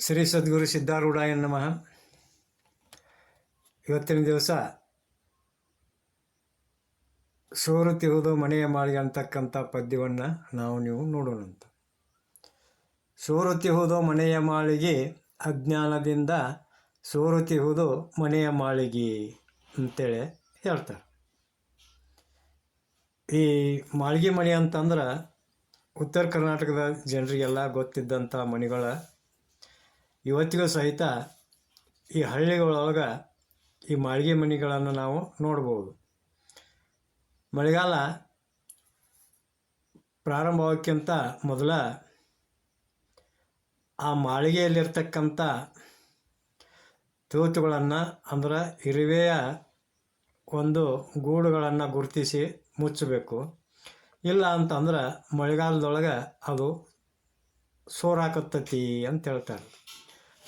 ಶ್ರೀ ಸದ್ಗುರು ಸಿದ್ಧಾರೂಢಾಯ ನಮಃ. ಇವತ್ತಿನ ದಿವಸ ಸೋರುತ್ತಿರುವುದು ಮನೆಯ ಮಾಳಿಗೆ ಅಂತಕ್ಕಂಥ ಪದ್ಯವನ್ನು ನಾವು ನೀವು ನೋಡೋಣಂತ. ಸೋರುತ್ತಿಹುದು ಮನೆಯ ಮಾಳಿಗೆ ಅಜ್ಞಾನದಿಂದ ಸೋರುತ್ತಿಹುದು ಮನೆಯ ಮಾಳಿಗೆ ಅಂತೇಳಿ ಹೇಳ್ತಾರೆ. ಈ ಮಾಳಿಗೆ ಮನೆ ಅಂತಂದ್ರೆ ಉತ್ತರ ಕರ್ನಾಟಕದ ಜನರಿಗೆಲ್ಲ ಗೊತ್ತಿದ್ದಂಥ ಮನೆಗಳ ಇವತ್ತಿಗೂ ಸಹಿತ ಈ ಹಳ್ಳಿಗಳೊಳಗೆ ಈ ಮಾಳಿಗೆ ಮನೆಗಳನ್ನು ನಾವು ನೋಡ್ಬೋದು. ಮಳೆಗಾಲ ಪ್ರಾರಂಭವಾಗಕ್ಕಿಂತ ಮೊದಲ ಆ ಮಾಳಿಗೆಯಲ್ಲಿರ್ತಕ್ಕಂಥ ತೂತುಗಳನ್ನು ಅಂದ್ರೆ ಇರುವೆಯ ಒಂದು ಗೂಡುಗಳನ್ನು ಗುರುತಿಸಿ ಮುಚ್ಚಬೇಕು. ಇಲ್ಲ ಅಂತಂದ್ರೆ ಮಳೆಗಾಲದೊಳಗೆ ಅದು ಸೋರಾಕತ್ತತಿ ಅಂತ ಹೇಳ್ತಾರೆ.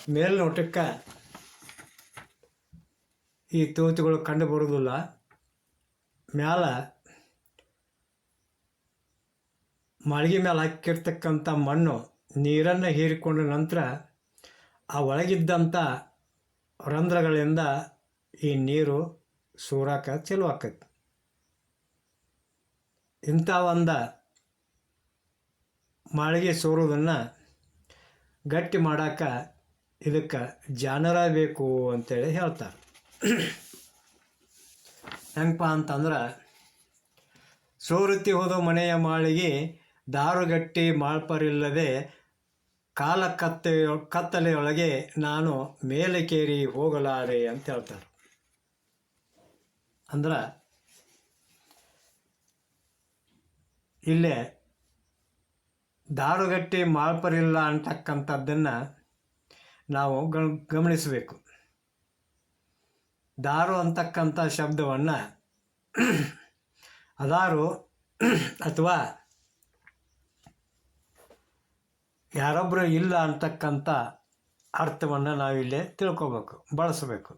ಮೇಲ್ನೋಟಕ್ಕೆ ಈ ತೂತುಗಳು ಕಂಡು ಬರುವುದಿಲ್ಲ. ಮ್ಯಾಲ ಮಾಳಿಗೆ ಮೇಲೆ ಹಾಕಿರ್ತಕ್ಕಂಥ ಮಣ್ಣು ನೀರನ್ನು ಹೀರಿಕೊಂಡ ನಂತರ ಆ ಒಳಗಿದ್ದಂಥ ರಂಧ್ರಗಳಿಂದ ಈ ನೀರು ಸೂರಾಕ ಚಲೋ ಆಕೈತಿ. ಇಂಥ ಒಂದು ಮಾಳಿಗೆ ಸೋರೋದನ್ನು ಗಟ್ಟಿ ಮಾಡೋಕೆ ಇದಕ್ಕೆ ಜಾನರ ಬೇಕು ಅಂತೇಳಿ ಹೇಳ್ತಾರೆ. ಹೆಂಗಪ್ಪ ಅಂತಂದ್ರೆ, ಸೋರುತ್ತಿ ಹೋದ ಮನೆಯ ಮಾಳಿಗೆ ದಾರುಗಟ್ಟಿ ಮಾಳ್ಪರಿಲ್ಲದೆ ಕಾಲ ಕತ್ತೆ, ಕತ್ತಲೆಯೊಳಗೆ ನಾನು ಮೇಲಕೇರಿ ಹೋಗಲಾರೆ ಅಂತ ಹೇಳ್ತಾರೆ. ಅಂದ್ರೆ, ಇಲ್ಲೇ ದಾರುಗಟ್ಟಿ ಮಾಳ್ಪರಿಲ್ಲ ಅಂತಕ್ಕಂಥದ್ದನ್ನು ನಾವು ಗಮನಿಸಬೇಕು. ದಾರು ಅಂತಕ್ಕಂಥ ಶಬ್ದವನ್ನು ಅದಾರು ಅಥವಾ ಯಾರೊಬ್ಬರು ಇಲ್ಲ ಅಂತಕ್ಕಂಥ ಅರ್ಥವನ್ನು ನಾವಿಲ್ಲೇ ತಿಳ್ಕೊಬೇಕು, ಬಳಸಬೇಕು.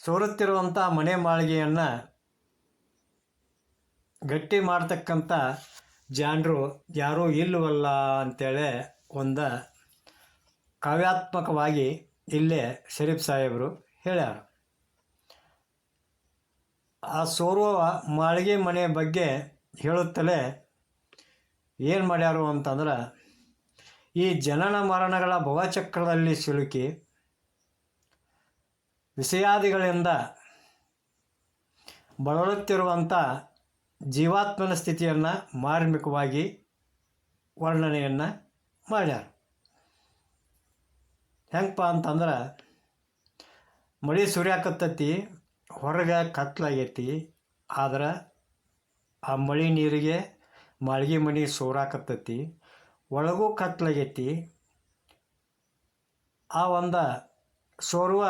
ಸೋರುತ್ತಿರುವಂಥ ಮನೆ ಮಾಳಿಗೆಯನ್ನು ಗಟ್ಟಿ ಮಾಡ್ತಕ್ಕಂಥ ಜನರು ಯಾರೂ ಇಲ್ಲವಲ್ಲ ಅಂತೇಳಿ ಒಂದು ಕಾವ್ಯಾತ್ಮಕವಾಗಿ ಇಲ್ಲೇ ಶರೀಫ್ ಸಾಹೇಬರು ಹೇಳ್ಯಾರ. ಆ ಸೋರುವ ಮಾಳಿಗೆ ಮನೆ ಬಗ್ಗೆ ಹೇಳುತ್ತಲೇ ಏನು ಮಾಡ್ಯಾರು ಅಂತಂದ್ರೆ, ಈ ಜನನ ಮರಣಗಳ ಭವಚಕ್ರದಲ್ಲಿ ಸಿಲುಕಿ ವಿಷಯಾದಿಗಳಿಂದ ಬಳಲುತ್ತಿರುವಂಥ ಜೀವಾತ್ಮನ ಸ್ಥಿತಿಯನ್ನು ಮಾರ್ಮಿಕವಾಗಿ ವರ್ಣನೆಯನ್ನು ಮಾಡ್ಯಾರ. ಹೆಂಗಪ್ಪ ಅಂತಂದ್ರೆ, ಮಳೆ ಸುರಿಯಾಕತ್ತೈತಿ, ಹೊರಗೆ ಕತ್ಲಾಗೈತಿ, ಆದ್ರೆ ಆ ಮಳೆ ನೀರಿಗೆ ಮಾಳಿಗೆ ಮನೆ ಸೋರಾಕತ್ತೈತಿ, ಒಳಗೂ ಕತ್ಲಾಗೈತಿ. ಆ ಒಂದು ಸೋರುವ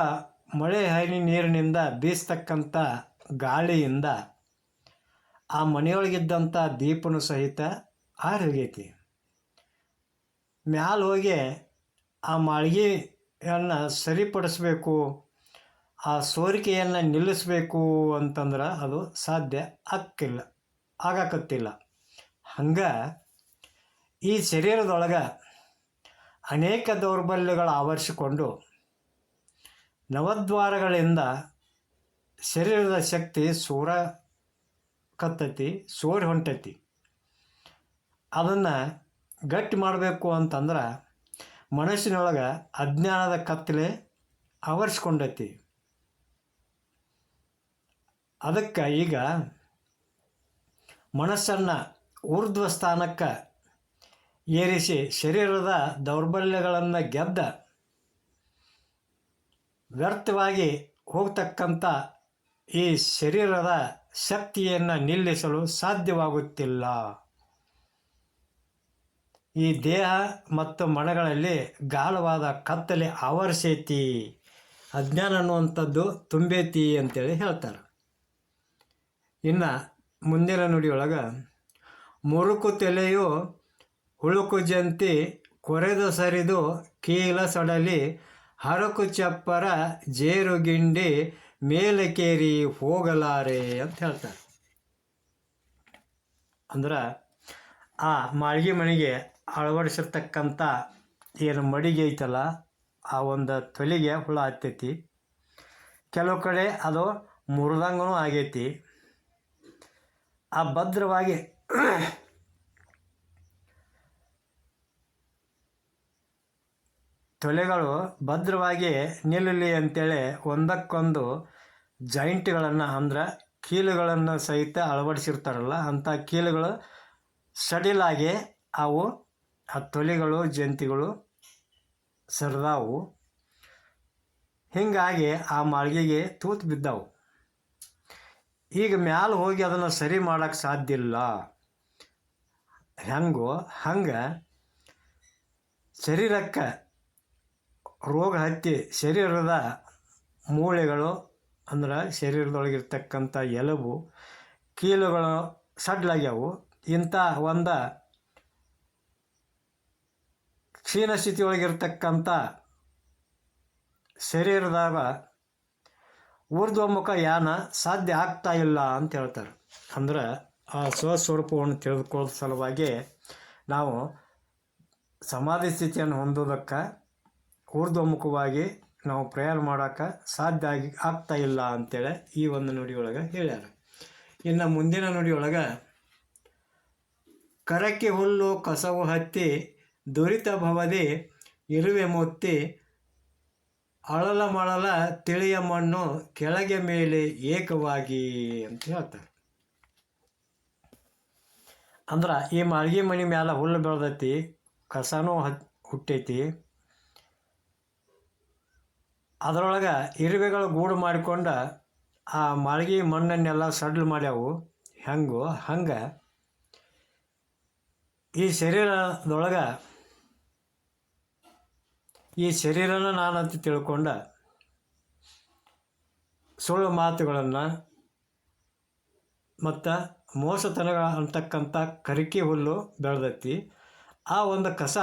ಮಳೆ ಹನಿ ನೀರಿನಿಂದ ಬೀಸ್ತಕ್ಕಂಥ ಗಾಳಿಯಿಂದ ಆ ಮನೆಯೊಳಗಿದ್ದಂಥ ದೀಪನು ಸಹಿತ ಆರಿ ಹೋಗೈತಿ ಮ್ಯಾಲ ಹೋಗಿ ಆ ಮಾಳಿಗೆಯನ್ನು ಸರಿಪಡಿಸಬೇಕು, ಆ ಸೋರಿಕೆಯನ್ನು ನಿಲ್ಲಿಸಬೇಕು ಅಂತಂದ್ರೆ ಅದು ಸಾಧ್ಯ ಆಗ್ತಿಲ್ಲ, ಆಗಕತ್ತಿಲ್ಲ. ಹಂಗೆ ಈ ಶರೀರದೊಳಗೆ ಅನೇಕ ದೌರ್ಬಲ್ಯಗಳು ಆವರಿಸಿಕೊಂಡು ನವದ್ವಾರಗಳಿಂದ ಶರೀರದ ಶಕ್ತಿ ಸೂರ ಕತ್ತತಿ, ಸೋರಿ ಹೊಂಟತಿ. ಅದನ್ನು ಗಟ್ಟಿ ಮಾಡಬೇಕು ಅಂತಂದ್ರೆ ಮನಸ್ಸಿನೊಳಗೆ ಅಜ್ಞಾನದ ಕತ್ತಲೆ ಆವರಿಸ್ಕೊಂಡೈತಿ. ಅದಕ್ಕೆ ಈಗ ಮನಸ್ಸನ್ನು ಊರ್ಧ್ವ ಸ್ಥಾನಕ್ಕೆ ಏರಿಸಿ ಶರೀರದ ದೌರ್ಬಲ್ಯಗಳನ್ನು ಗೆದ್ದ ವ್ಯರ್ಥವಾಗಿ ಹೋಗ್ತಕ್ಕಂಥ ಈ ಶರೀರದ ಶಕ್ತಿಯನ್ನು ನಿಲ್ಲಿಸಲು ಸಾಧ್ಯವಾಗುತ್ತಿಲ್ಲ. ಈ ದೇಹ ಮತ್ತು ಮನಗಳಲ್ಲಿ ಗಾಳವಾದ ಕತ್ತಲೆ ಆವರಿಸೈತಿ. ಅಜ್ಞಾನ ಅನ್ನುವಂಥದ್ದು ತುಂಬೈತಿ ಅಂತೇಳಿ ಹೇಳ್ತಾರೆ. ಇನ್ನು ಮುಂದಿನ ನುಡಿಯೊಳಗೆ, ಮುರುಕು ತೆಲೆಯು ಹುಳುಕು ಜಂತಿ ಕೊರೆದು ಸರಿದು ಕೀಲ ಸಡಲಿ ಹರಕು ಚಪ್ಪರ ಜೇರುಗಿಂಡಿ ಮೇಲಕೇರಿ ಹೋಗಲಾರೆ ಅಂತ ಹೇಳ್ತಾರೆ. ಅಂದ್ರೆ ಆ ಮಾಳಿಗೆ ಮನೆಗೆ ಅಳವಡಿಸಿರ್ತಕ್ಕಂಥ ಏನು ಮಡಿಗೆ ಐತಲ್ಲ, ಆ ಒಂದು ತೊಲಿಗೆ ಹುಳ ಹತ್ತೈತಿ. ಕೆಲವು ಕಡೆ ಅದು ಮುರಿದಂಗೂ ಆಗೈತಿ. ಆ ಭದ್ರವಾಗಿ ತೊಲೆಗಳು ಭದ್ರವಾಗಿ ನಿಲ್ಲಲಿ ಅಂತೇಳಿ ಒಂದಕ್ಕೊಂದು ಜಾಯಿಂಟ್ಗಳನ್ನು ಅಂದ್ರೆ ಕೀಲುಗಳನ್ನು ಸಹಿತ ಅಳವಡಿಸಿರ್ತಾರಲ್ಲ ಅಂಥ ಕೀಲುಗಳು ಸಡಿಲಾಗಿ ಅವು ಆ ತೊಲೆಗಳು ಜಂತಿಗಳು ಸರಿದಾವು. ಹೀಗಾಗಿ ಆ ಮಾಳಿಗೆಗೆ ತೂತು ಬಿದ್ದಾವು. ಈಗ ಮ್ಯಾಲ ಹೋಗಿ ಅದನ್ನು ಸರಿ ಮಾಡೋಕ್ಕೆ ಸಾಧ್ಯ ಇಲ್ಲ. ಹೆಂಗೋ, ಹಂಗೆ ಶರೀರಕ್ಕೆ ರೋಗ ಹತ್ತಿ ಶರೀರದ ಮೂಳೆಗಳು ಅಂದ್ರೆ ಶರೀರದೊಳಗಿರ್ತಕ್ಕಂಥ ಎಲುಬು, ಕೀಲುಗಳು ಸಡ್ಲಾಗ್ಯಾವು. ಇಂಥ ಒಂದು ಕ್ಷೀಣ ಸ್ಥಿತಿಯೊಳಗಿರ್ತಕ್ಕಂಥ ಶರೀರದಾಗ ಊರ್ಧ್ವಮುಖ ಯಾನ ಸಾಧ್ಯ ಆಗ್ತಾ ಇಲ್ಲ ಅಂತ ಹೇಳ್ತಾರೆ. ಅಂದ್ರೆ ಆ ಸ್ವಸ್ವರೂಪವನ್ನು ತಿಳಿದುಕೊಳ್ಳೋ ಸಲುವಾಗಿ ನಾವು ಸಮಾಧಿ ಸ್ಥಿತಿಯನ್ನು ಹೊಂದೋದಕ್ಕೆ ಊರ್ಧ್ವಮುಖವಾಗಿ ನಾವು ಪ್ರಯಾಣ ಮಾಡೋಕ್ಕೆ ಸಾಧ್ಯ ಆಗಿ ಆಗ್ತಾ ಇಲ್ಲ ಅಂತೇಳಿ ಈ ಒಂದು ನುಡಿಯೊಳಗೆ ಹೇಳ್ಯಾರ. ಇನ್ನು ಮುಂದಿನ ನುಡಿಯೊಳಗೆ ಕರಕ್ಕೆ ಹುಲ್ಲು ಕಸವು ಹತ್ತಿ ದುರಿತ ಭವದಿ ಇರುವೆ ಮುತ್ತಿ ಅಳಲ ಮಳಲ ತಿಳಿಯ ಮಣ್ಣು ಕೆಳಗೆ ಮೇಲೆ ಏಕವಾಗಿ ಅಂತ ಹೇಳ್ತಾರೆ. ಅಂದ್ರೆ ಈ ಮಾಳ್ಗಿ ಮನೆ ಮ್ಯಾಲ ಹುಲ್ಲು ಬೆಳೆದೈತಿ, ಕಸನೂ ಹತ್ ಹುಟ್ಟೈತಿ. ಅದರೊಳಗೆ ಇರುವೆಗಳು ಗೂಡು ಮಾಡಿಕೊಂಡು ಆ ಮಾಳ್ಗಿ ಮಣ್ಣನ್ನೆಲ್ಲ ಸಡ್ಲು ಮಾಡ್ಯಾವು. ಹೆಂಗೋ? ಹಂಗೆ ಈ ಶರೀರದೊಳಗೆ ಈ ಶರೀರನ ನಾನಂತ ತಿಳ್ಕೊಂಡ ಸುಳ್ಳು ಮಾತುಗಳನ್ನು ಮತ್ತು ಮೋಸತನಗಳ ಅಂತಕ್ಕಂಥ ಕರಿಕೆ ಹುಲ್ಲು ಬೆಳೆದೈತಿ. ಆ ಒಂದು ಕಸ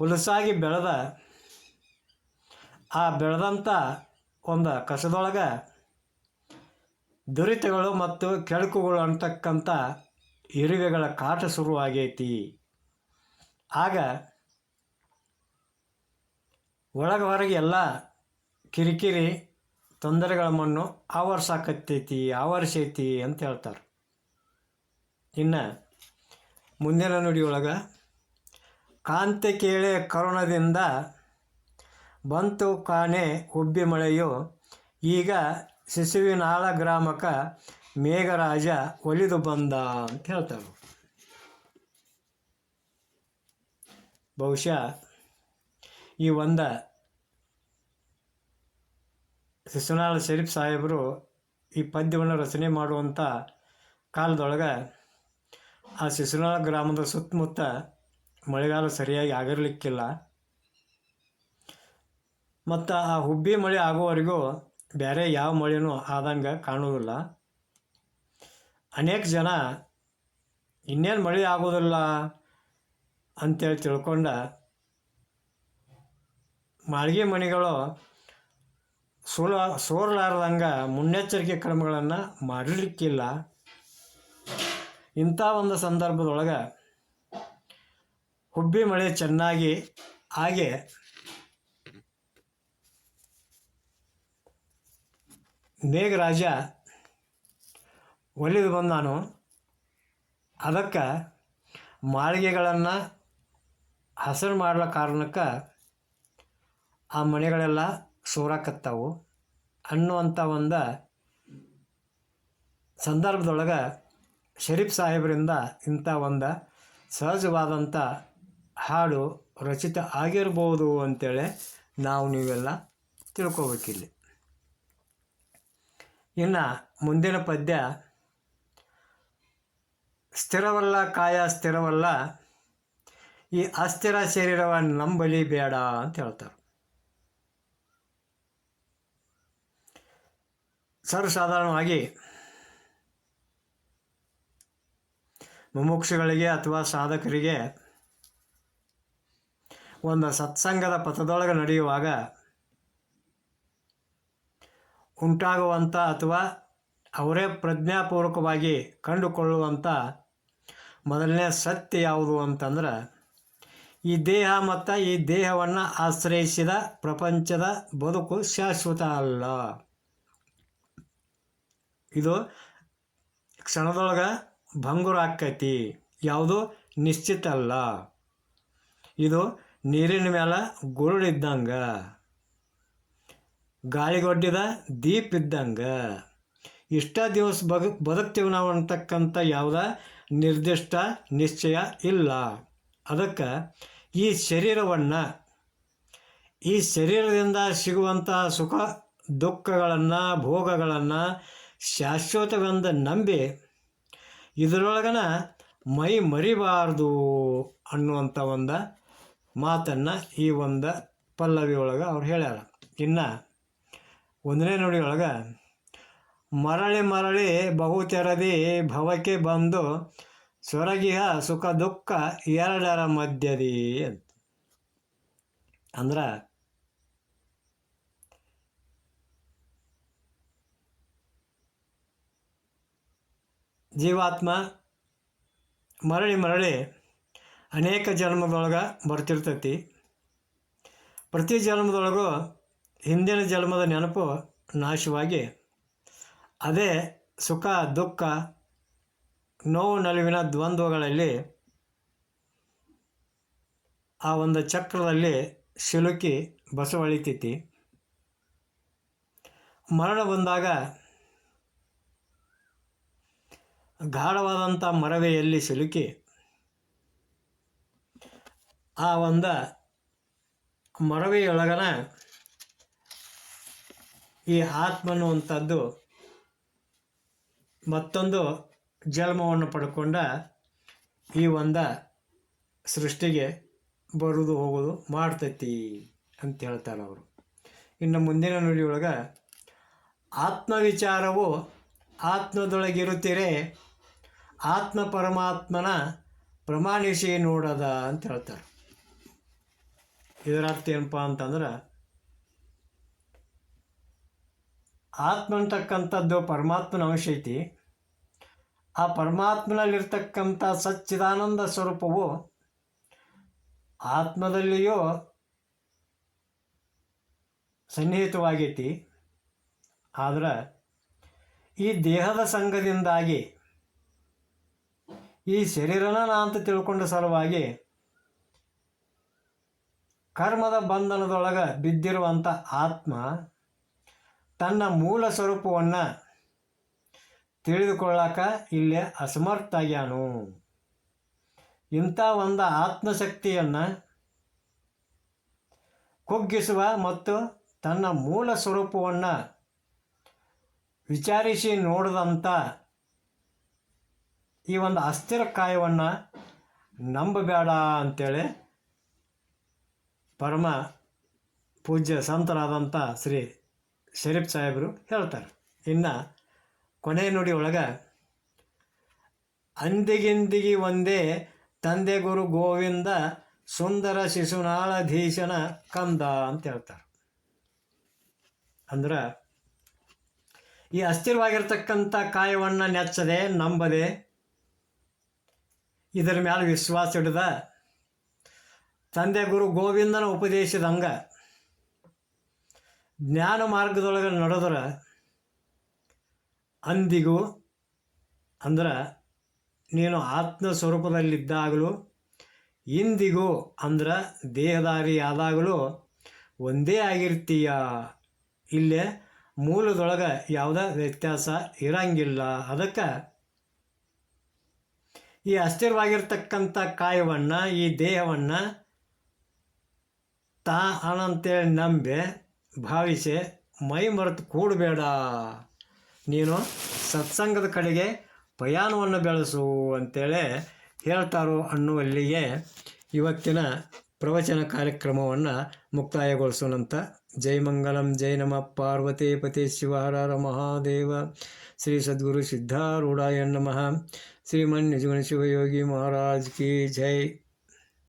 ಹುಲಸಾಗಿ ಬೆಳೆದ ಆ ಬೆಳೆದಂಥ ಒಂದು ಕಸದೊಳಗೆ ದುರಿತಗಳು ಮತ್ತು ಕೆಳಕುಗಳು ಅಂತಕ್ಕಂಥ ಇರುವೆಗಳ ಕಾಟ ಶುರುವಾಗೈತಿ. ಆಗ ಒಳಗೆ ಹೊರಗೆ ಎಲ್ಲ ಕಿರಿಕಿರಿ ತೊಂದರೆಗಳ ಮಣ್ಣು ಆವರ್ಸಾಕತ್ತೈತಿ, ಆವರಿಸೈತಿ ಅಂತ ಹೇಳ್ತಾರೆ. ಇನ್ನು ಮುಂದಿನ ನುಡಿಯೊಳಗೆ ಕಾಂತೆ ಕೇಳೆ ಕರುಣದಿಂದ ಬಂತು ಕಾಣೆ ಉಬ್ಬಿ ಮಳೆಯು, ಈಗ ಶಿಶುವಿನಾಳ ಗ್ರಾಮಕ ಮೇಘರಾಜ ಒಲಿದು ಬಂದ ಅಂತ ಹೇಳ್ತಾರೆ. ಬಹುಶಃ ಈ ಒಂದ ಶಿಶುನಾಳ ಶರೀಫ್ ಸಾಹೇಬರು ಈ ಪದ್ಯವನ್ನು ರಚನೆ ಮಾಡುವಂಥ ಕಾಲದೊಳಗೆ ಆ ಶಿಶುನಾಳ ಗ್ರಾಮದ ಸುತ್ತಮುತ್ತ ಮಳೆಗಾಲ ಸರಿಯಾಗಿ ಆಗಿರಲಿಕ್ಕಿಲ್ಲ. ಮತ್ತು ಆ ಹುಬ್ಬಿ ಮಳೆ ಆಗೋವರೆಗೂ ಬೇರೆ ಯಾವ ಮಳೆನೂ ಆದಂಗೆ ಕಾಣೋದಿಲ್ಲ ಅನೇಕ ಜನ ಇನ್ನೇನು ಮಳೆ ಆಗೋದಿಲ್ಲ ಅಂತೇಳಿ ತಿಳ್ಕೊಂಡ ಮಾಳಿಗೆ ಮನೆಗಳು ಸೋಲ ಸೋರ್ಲಾರ್ದಂಗೆ ಮುನ್ನೆಚ್ಚರಿಕೆ ಕ್ರಮಗಳನ್ನು ಮಾಡಲಿಕ್ಕಿಲ್ಲ. ಇಂಥ ಒಂದು ಸಂದರ್ಭದೊಳಗೆ ಹುಬ್ಬಿ ಮಳೆ ಚೆನ್ನಾಗಿ ಹಾಗೆ ಮೇಘರಾಜ ಒಲಿದು ಬಂದಾನು. ಅದಕ್ಕೆ ಮಾಳಿಗೆಗಳನ್ನು ಹಸರು ಮಾಡಲ ಕಾರಣಕ್ಕೆ ಆ ಮನೆಗಳೆಲ್ಲ ಸೋರಾಕತ್ತಾವು ಅನ್ನುವಂಥ ಒಂದು ಸಂದರ್ಭದೊಳಗೆ ಶರೀಫ್ ಸಾಹೇಬರಿಂದ ಇಂಥ ಒಂದು ಸಹಜವಾದಂಥ ಹಾಡು ರಚಿತ ಆಗಿರ್ಬೋದು ಅಂತೇಳಿ ನಾವು ನೀವೆಲ್ಲ ತಿಳ್ಕೊಬೇಕಿಲ್ಲಿ. ಇನ್ನು ಮುಂದಿನ ಪದ್ಯ, ಸ್ಥಿರವಲ್ಲ ಕಾಯ ಸ್ಥಿರವಲ್ಲ, ಈ ಅಸ್ಥಿರ ಶರೀರವ ನಂಬಲಿ ಬೇಡ ಅಂತ ಹೇಳ್ತಾರೆ. ಸರ್ವಸಾಧಾರಣವಾಗಿ ಮುಮುಕ್ಷುಗಳಿಗೆ ಅಥವಾ ಸಾಧಕರಿಗೆ ಒಂದು ಸತ್ಸಂಗದ ಪಥದೊಳಗೆ ನಡೆಯುವಾಗ ಉಂಟಾಗುವಂಥ ಅಥವಾ ಅವರೇ ಪ್ರಜ್ಞಾಪೂರ್ವಕವಾಗಿ ಕಂಡುಕೊಳ್ಳುವಂಥ ಮೊದಲನೇ ಸತ್ಯ ಯಾವುದು ಅಂತಂದ್ರೆ ಈ ದೇಹ ಮತ್ತು ಈ ದೇಹವನ್ನು ಆಶ್ರಯಿಸಿದ ಪ್ರಪಂಚದ ಬದುಕು ಶಾಶ್ವತ ಅಲ್ಲ. ಇದು ಕ್ಷಣದೊಳಗೆ ಭಂಗುರ ಆಕ್ಕೈತಿ. ಯಾವುದು? ನಿಶ್ಚಿತ ಅಲ್ಲ. ಇದು ನೀರಿನ ಮೇಲೆ ಗುರುಳಿದ್ದಂಗೆ ಗಾಳಿಗೊಡ್ಡಿದ ದೀಪ ಇದ್ದಂಗೆ. ಇಷ್ಟ ದಿವಸ ಬದು ಬದುಕ್ತೀವಿ ನಾವು ಅಂತಕ್ಕಂಥ ಯಾವುದೇ ನಿರ್ದಿಷ್ಟ ನಿಶ್ಚಯ ಇಲ್ಲ. ಅದಕ್ಕೆ ಈ ಶರೀರವನ್ನು, ಈ ಶರೀರದಿಂದ ಸಿಗುವಂಥ ಸುಖ, ದುಃಖಗಳನ್ನು, ಭೋಗಗಳನ್ನು ಶಾಶ್ವತವೆಂದು ನಂಬಿ ಇದರೊಳಗನ ಮೈ ಮರಿಬಾರದು ಅನ್ನುವಂಥ ಒಂದು ಮಾತನ್ನು ಈ ಒಂದು ಪಲ್ಲವಿ ಒಳಗೆ ಅವ್ರು ಹೇಳ್ಯಾರ. ಇನ್ನು ಒಂದನೇ ನುಡಿ ಒಳಗೆ ಮರಳಿ ಮರಳಿ ಬಹು ತೆರದಿ ಭವಕ್ಕೆ ಬಂದು ಸ್ವರಗಿಹ ಸುಖ ದುಃಖ ಎರಡರ ಮಧ್ಯದಿ ಅಂತ. ಅಂದ್ರೆ ಜೀವಾತ್ಮ ಮರಳಿ ಮರಳಿ ಅನೇಕ ಜನ್ಮದೊಳಗೆ ಬರ್ತಿರ್ತೈತಿ. ಪ್ರತಿ ಜನ್ಮದೊಳಗೂ ಹಿಂದಿನ ಜನ್ಮದ ನೆನಪು ನಾಶವಾಗಿ, ಅದೇ ಸುಖ, ದುಃಖ, ನೋವು ನಲಿವಿನ ದ್ವಂದ್ವಗಳಲ್ಲಿ ಆ ಒಂದು ಚಕ್ರದಲ್ಲಿ ಸಿಲುಕಿ ಬಸವಳಿತೈತಿ. ಮರಣ ಬಂದಾಗ ಗಾಢವಾದಂಥ ಮರವೆಯಲ್ಲಿ ಸಿಲುಕಿ ಆ ಒಂದು ಮರವೆಯೊಳಗನ ಈ ಆತ್ಮ ಅನ್ನುವಂಥದ್ದು ಮತ್ತೊಂದು ಜನ್ಮವನ್ನು ಪಡ್ಕೊಂಡ ಈ ಒಂದು ಸೃಷ್ಟಿಗೆ ಬರುವುದು ಹೋಗೋದು ಮಾಡ್ತೈತಿ ಅಂತ ಹೇಳ್ತಾರೆ ಅವರು. ಇನ್ನು ಮುಂದಿನ ನುಡಿಯೊಳಗೆ ಆತ್ಮವಿಚಾರವು ಆತ್ಮದೊಳಗಿರುತ್ತೀರೆ ಆತ್ಮ ಪರಮಾತ್ಮನ ಪ್ರಮಾಣಿಸಿ ನೋಡದ ಅಂತ ಹೇಳ್ತಾರೆ. ಇದರ ಅರ್ಥ ಏನಪ್ಪ ಅಂತಂದ್ರೆ ಆತ್ಮ ಅಂತಕ್ಕಂಥದ್ದು ಪರಮಾತ್ಮನ ಅಂಶ ಐತಿ. ಆ ಪರಮಾತ್ಮನಲ್ಲಿರ್ತಕ್ಕಂಥ ಸಚ್ಚಿದಾನಂದ ಸ್ವರೂಪವು ಆತ್ಮದಲ್ಲಿಯೂ ಸನ್ನಿಹಿತವಾಗೈತಿ. ಆದ್ರೆ ಈ ದೇಹದ ಸಂಘದಿಂದಾಗಿ ಈ ಶರೀರನ ನಾ ಅಂತ ತಿಳ್ಕೊಂಡ ಸಲುವಾಗಿ ಕರ್ಮದ ಬಂಧನದೊಳಗೆ ಬಿದ್ದಿರುವಂಥ ಆತ್ಮ ತನ್ನ ಮೂಲ ಸ್ವರೂಪವನ್ನು ತಿಳಿದುಕೊಳ್ಳಾಕ ಇಲ್ಲಿ ಅಸಮರ್ಥ ಆಗ್ಯಾನು. ಇಂಥ ಒಂದು ಆತ್ಮಶಕ್ತಿಯನ್ನು ಕುಗ್ಗಿಸುವ ಮತ್ತು ತನ್ನ ಮೂಲ ಸ್ವರೂಪವನ್ನು ವಿಚಾರಿಸಿ ನೋಡಿದಂಥ ಈ ಒಂದು ಅಸ್ಥಿರ ಕಾಯವನ್ನು ನಂಬಬೇಡ ಅಂತೇಳಿ ಪರಮ ಪೂಜ್ಯ ಸಂತರಾದಂಥ ಶ್ರೀ ಶರೀಫ್ ಸಾಹೇಬರು ಹೇಳ್ತಾರೆ. ಇನ್ನು ಕೊನೆಯ ನುಡಿ ಒಳಗೆ, ಅಂದಿಗಿಂದಿಗಿ ಒಂದೇ ತಂದೆ ಗುರು ಗೋವಿಂದ ಸುಂದರ ಶಿಶುನಾಳಧೀಶನ ಕಂದ ಅಂತ ಹೇಳ್ತಾರೆ. ಅಂದ್ರೆ ಈ ಅಸ್ಥಿರವಾಗಿರ್ತಕ್ಕಂಥ ಕಾಯವನ್ನು ನೆಚ್ಚದೆ, ನಂಬದೆ ಇದರ ಮೇಲೆ ವಿಶ್ವಾಸ ಹಿಡಿದ ತಂದೆ ಗುರು ಗೋವಿಂದನ ಉಪದೇಶದಂಗ ಜ್ಞಾನ ಮಾರ್ಗದೊಳಗೆ ನಡೆದ್ರೆ ಅಂದಿಗೂ ಅಂದ್ರೆ ನೀನು ಆತ್ಮ ಸ್ವರೂಪದಲ್ಲಿದ್ದಾಗಲೂ ಇಂದಿಗೂ ಅಂದ್ರೆ ದೇಹದಾರಿ ಆದಾಗಲೂ ಒಂದೇ ಆಗಿರ್ತೀಯ. ಇಲ್ಲೇ ಮೂಲದೊಳಗೆ ಯಾವುದೇ ವ್ಯತ್ಯಾಸ ಇರಂಗಿಲ್ಲ. ಅದಕ್ಕೆ ಈ ಅಸ್ಥಿರವಾಗಿರ್ತಕ್ಕಂಥ ಕಾಯವನ್ನು, ಈ ದೇಹವನ್ನು ತಾ ಅನಂತೇಳಿ ನಂಬಿ, ಭಾವಿಸಿ, ಮೈ ಮರೆತು ಕೂಡಬೇಡ. ನೀನು ಸತ್ಸಂಗದ ಕಡೆಗೆ ಪ್ರಯಾಣವನ್ನು ಬೆಳೆಸು ಅಂತೇಳಿ ಹೇಳ್ತಾರೋ ಅನ್ನುವಲ್ಲಿಗೆ ಇವತ್ತಿನ ಪ್ರವಚನ ಕಾರ್ಯಕ್ರಮವನ್ನು ಮುಕ್ತಾಯಗೊಳಿಸೋಣಂತ. ಜೈ ಮಂಗಲಂ, ಜೈ ನಮಃ ಪಾರ್ವತೇಪತಿ ಪತಿ ಮಹಾದೇವ. ಶ್ರೀ ಸದ್ಗುರು ಸಿದ್ಧಾರೂಢಾಯ ನಮಃ. ಶ್ರೀಮನ್ ನಿಜಗುಣ ಶಿವಯೋಗಿ ಮಹಾರಾಜ್ ಕಿ ಜೈ.